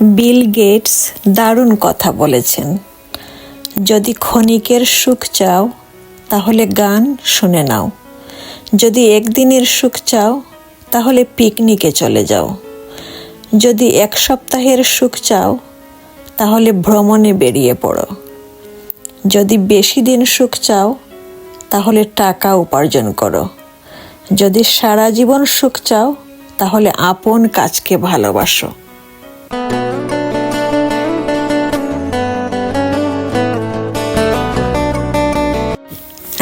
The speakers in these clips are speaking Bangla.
বিল গেটস দারুণ কথা বলেছেন। যদি ক্ষণিকের সুখ চাও, তাহলে গান শুনে নাও। যদি একদিনের সুখ চাও, তাহলে পিকনিকে চলে যাও। যদি এক সপ্তাহের সুখ চাও, তাহলে ভ্রমণে বেরিয়ে পড়ো। যদি বেশি দিন সুখ চাও, তাহলে টাকা উপার্জন করো। যদি সারা জীবন সুখ চাও, তাহলে আপন কাজকে ভালোবাসো।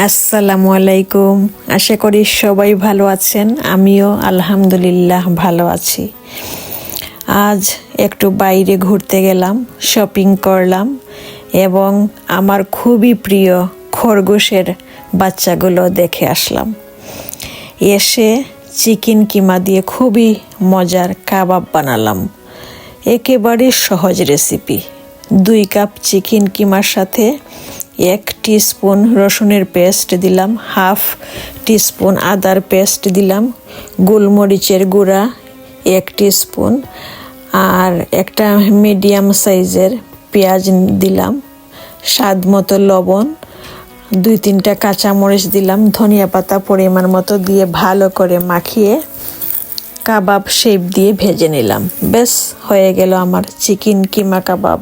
আসসালামু আলাইকুম। আশা করি সবাই ভালো আছেন। আমিও আলহামদুলিল্লাহ ভালো আছি। আজ একটু বাইরে ঘুরতে গেলাম শপিং করলাম এবং আমার খুবই প্রিয় খরগোশের বাচ্চাগুলো দেখে আসলাম। এসে চিকেন কিমা দিয়ে খুবই মজার কাবাব বানালাম। একেবারে সহজ রেসিপি দুই কাপ চিকেন কিমার সাথে এক স্পুন রসুনের পেস্ট দিলাম, হাফ টিস্পুন আদার পেস্ট দিলাম, গোলমরিচের গুঁড়া এক স্পুন আর একটা মিডিয়াম সাইজের পেঁয়াজ দিলাম, স্বাদ মতো লবণ, দুই তিনটা কাঁচামরিচ দিলাম, ধনিয়া পাতা পরিমাণ মতো দিয়ে ভালো করে মাখিয়ে কাবাব শেপ দিয়ে ভেজে নিলাম। বেশ হয়ে গেল আমার চিকেন কিমা কাবাব।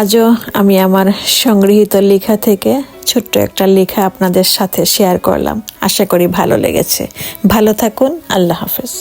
আজও আমি আমার সংগৃহীত লেখা থেকে ছোট্ট একটা লেখা আপনাদের সাথে শেয়ার করলাম। আশা করি ভালো লেগেছে। ভালো থাকুন, আল্লাহ হাফেজ।